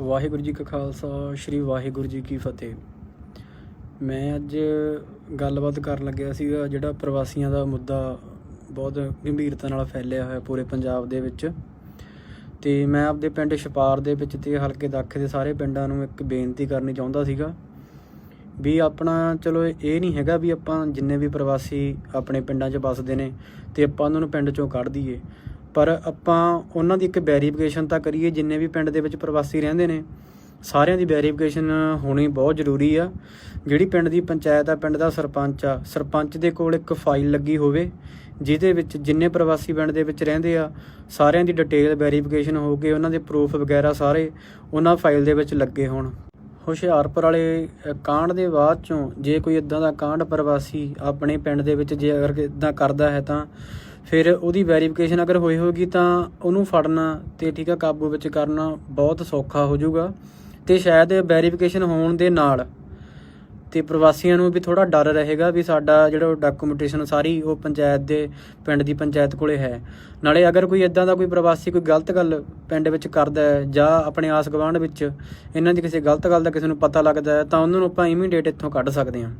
ਵਾਹਿਗੁਰੂ ਜੀ ਕਾ ਖਾਲਸਾ, ਸ੍ਰੀ ਵਾਹਿਗੁਰੂ ਜੀ ਕੀ ਫਤਿਹ। ਮੈਂ ਅੱਜ ਗੱਲਬਾਤ ਕਰਨ ਲੱਗਿਆ ਸੀਗਾ, ਜਿਹੜਾ ਪ੍ਰਵਾਸੀਆਂ ਦਾ ਮੁੱਦਾ ਬਹੁਤ ਗੰਭੀਰਤਾ ਨਾਲ ਫੈਲਿਆ ਹੋਇਆ ਪੂਰੇ ਪੰਜਾਬ ਦੇ ਵਿੱਚ। ਤੇ ਮੈਂ ਆਪਦੇ ਪਿੰਡ ਛਪਾਰ ਦੇ ਵਿੱਚ ਤੇ ਹਲਕੇ ਦਾਖੇ ਦੇ ਸਾਰੇ ਪਿੰਡਾਂ ਨੂੰ ਇੱਕ ਬੇਨਤੀ ਕਰਨੀ ਚਾਹੁੰਦਾ ਸੀਗਾ ਵੀ ਆਪਣਾ, ਚਲੋ ਇਹ ਨਹੀਂ ਹੈਗਾ ਵੀ ਆਪਾਂ ਜਿੰਨੇ ਵੀ ਪ੍ਰਵਾਸੀ ਆਪਣੇ ਪਿੰਡਾਂ 'ਚ ਵੱਸਦੇ ਨੇ ਤੇ ਆਪਾਂ ਉਹਨਾਂ ਨੂੰ ਪਿੰਡ 'ਚੋਂ ਕੱਢ ਦਈਏ। ਪਰ ਆਪਾਂ ਉਹਨਾਂ ਦੀ ਇੱਕ ਵੈਰੀਫਿਕੇਸ਼ਨ ਤਾਂ ਕਰੀਏ, ਜਿੰਨੇ ਵੀ ਪਿੰਡ ਦੇ ਵਿੱਚ ਪ੍ਰਵਾਸੀ ਰਹਿੰਦੇ ਨੇ, ਸਾਰਿਆਂ ਦੀ ਵੈਰੀਫਿਕੇਸ਼ਨ ਹੋਣੀ ਬਹੁਤ ਜ਼ਰੂਰੀ ਆ। ਜਿਹੜੀ ਪਿੰਡ ਦੀ ਪੰਚਾਇਤ ਆ, ਪਿੰਡ ਦਾ ਸਰਪੰਚ ਆ, ਸਰਪੰਚ ਦੇ ਕੋਲ ਇੱਕ ਫਾਈਲ ਲੱਗੀ ਹੋਵੇ, ਜਿਹਦੇ ਵਿੱਚ ਜਿੰਨੇ ਪ੍ਰਵਾਸੀ ਪਿੰਡ ਦੇ ਵਿੱਚ ਰਹਿੰਦੇ ਆ, ਸਾਰਿਆਂ ਦੀ ਡਿਟੇਲ ਵੈਰੀਫਿਕੇਸ਼ਨ ਹੋ ਕੇ ਉਹਨਾਂ ਦੇ ਪ੍ਰੂਫ ਵਗੈਰਾ ਸਾਰੇ ਉਹਨਾਂ ਫਾਈਲ ਦੇ ਵਿੱਚ ਲੱਗੇ ਹੋਣ। ਹੁਸ਼ਿਆਰਪੁਰ ਵਾਲੇ ਕਾਂਡ ਦੇ ਬਾਅਦ ਚੋਂ ਜੇ ਕੋਈ ਇਦਾਂ ਦਾ ਕਾਂਡ ਪ੍ਰਵਾਸੀ ਆਪਣੇ ਪਿੰਡ ਦੇ ਵਿੱਚ ਜੇ ਅਗਰ ਇਦਾਂ ਕਰਦਾ ਹੈ ਤਾਂ ਫਿਰ ਉਹਦੀ ਵੈਰੀਫਿਕੇਸ਼ਨ ਅਗਰ ਹੋਈ ਹੋਗੀ ਤਾਂ ਉਹਨੂੰ ਫੜਨਾ ਤੇ ਠੀਕ ਆ, ਕਾਬੂ ਵਿੱਚ ਕਰਨਾ ਬਹੁਤ ਸੌਖਾ ਹੋ ਜਾਊਗਾ। ਤੇ ਸ਼ਾਇਦ ਵੈਰੀਫਿਕੇਸ਼ਨ ਹੋਣ ਦੇ ਨਾਲ ਤੇ ਪ੍ਰਵਾਸੀਆਂ ਨੂੰ ਵੀ ਥੋੜਾ ਡਰ ਰਹੇਗਾ ਵੀ ਸਾਡਾ ਜਿਹੜਾ ਡਾਕੂਮੈਂਟੇਸ਼ਨ ਸਾਰੀ ਉਹ ਪੰਚਾਇਤ ਦੇ, ਪਿੰਡ ਦੀ ਪੰਚਾਇਤ ਕੋਲੇ ਹੈ। ਨਾਲੇ ਅਗਰ ਕੋਈ ਇਦਾਂ ਦਾ ਕੋਈ ਪ੍ਰਵਾਸੀ ਕੋਈ ਗਲਤ ਗੱਲ ਪਿੰਡ ਵਿੱਚ ਕਰਦਾ ਹੈ ਜਾਂ ਆਪਣੇ ਆਸ ਗੁਆਂਢ ਵਿੱਚ ਇਹਨਾਂ ਦੀ ਕਿਸੇ ਗਲਤ ਗੱਲ ਦਾ ਕਿਸੇ ਨੂੰ ਪਤਾ ਲੱਗਦਾ ਹੈ ਤਾਂ ਉਹਨਾਂ ਨੂੰ ਆਪਾਂ ਇਮੀਡੀਏਟ ਇੱਥੋਂ ਕੱਢ ਸਕਦੇ ਹਾਂ।